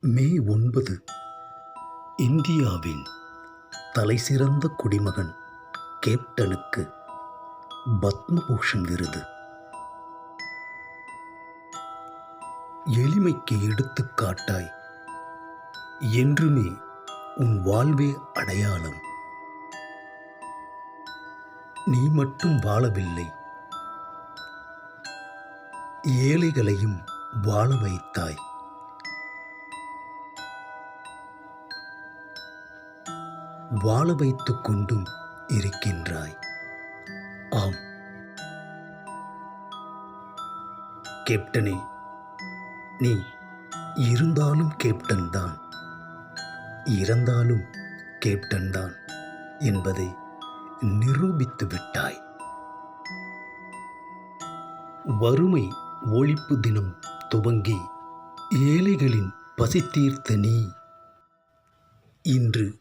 மே ஒன்பது. இந்தியாவின் தலைசிறந்த குடிமகன் கேப்டனுக்கு பத்மபூஷன் விருது. எளிமைக்கு எடுத்துக்காட்டாய் என்றுமே உன் வாழ்வே அடையாளம். நீ மட்டும் வாழவில்லை ஏழைகளையும் வாழ வைத்தாய். வாழ வைத்துக் கொண்டும் இருக்கின்றாய். ஆம். கேப்டனே நீ இருந்தாலும் கேப்டன் தான் இறந்தாலும் கேப்டன் தான் என்பதை நிரூபித்து விட்டாய். வறுமை ஒழிப்பு தினம் துவங்கி ஏழைகளின் பசி தீர்த்த நீ இன்று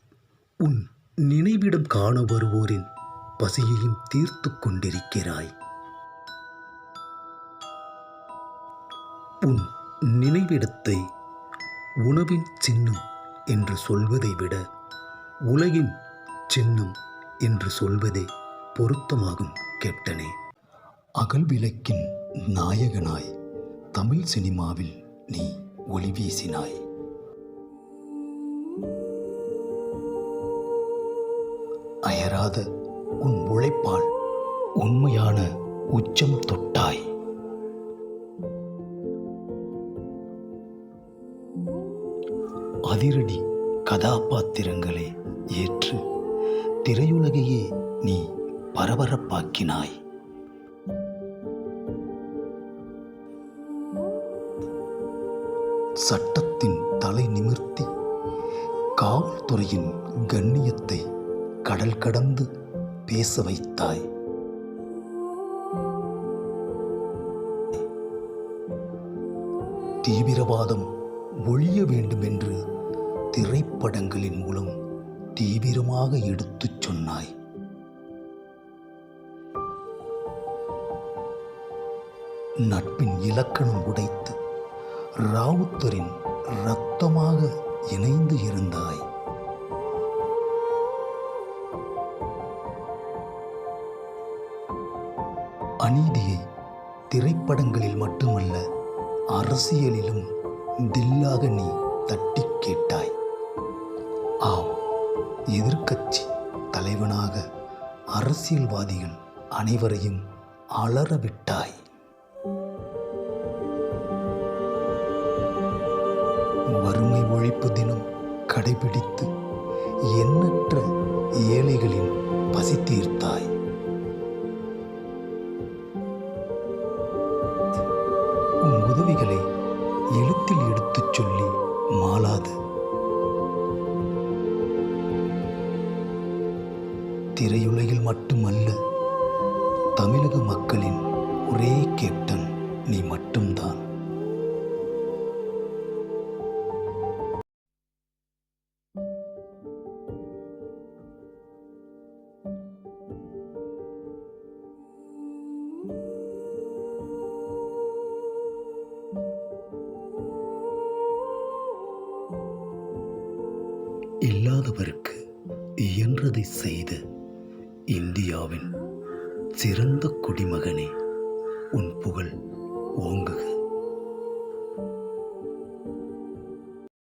உன் நினைவிடம் காண வருவோரின் பசியையும் தீர்த்து கொண்டிருக்கிறாய். உன் நினைவிடத்தை உணவின் சின்னம் என்று சொல்வதை விட உலகின் சின்னம் என்று சொல்வதே பொருத்தமாகும் கேப்டனே. அகல் விளக்கின் நாயகனாய் தமிழ் சினிமாவில் நீ ஒளி வீசினாய். அயராத உன் உழைப்பால் உண்மையான உச்சம் தொட்டாய். அதிரடி கதாபாத்திரங்களை ஏற்று திரையுலகையே நீ பரபரப்பாக்கினாய். சட்டத்தின் தலை நிமிர்த்தி காவல்துறையின் கண்ணியத்தை கடல் கடந்து பேச வைத்தாய். தீவிரவாதம் ஒழிய வேண்டும் என்று திரைப்படங்களின் மூலம் தீவிரமாக எடுத்துச் சொன்னாய். நட்பின் இலக்கணம் உடைத்து ராவுத்தரின் இரத்தமாக இணைந்து இருந்தாய். அநீதியை திரைப்படங்களில் மட்டுமல்ல அரசியலிலும் தில்லாக நீ தட்டி கேட்டாய். ஆம் எதிர்க்கட்சி தலைவனாக அரசியல்வாதிகள் அனைவரையும் அலறவிட்டாய். வறுமை ஒழிப்பு தினம் கடைபிடித்து எண்ணற்ற ஏழைகளின் பசி தீர்த்தாய். பதவிகளை எழுத்தில் எடுத்துச் சொல்லி மாளாது. திரையுலகில் மட்டுமல்ல தமிழக மக்களின் ஒரே கேப்டன் நீ மட்டும்தான். இல்லாதவருக்கு இயன்றதை செய்த இந்தியாவின் சிறந்த குடிமகனே உன் புகழ் ஓங்குக.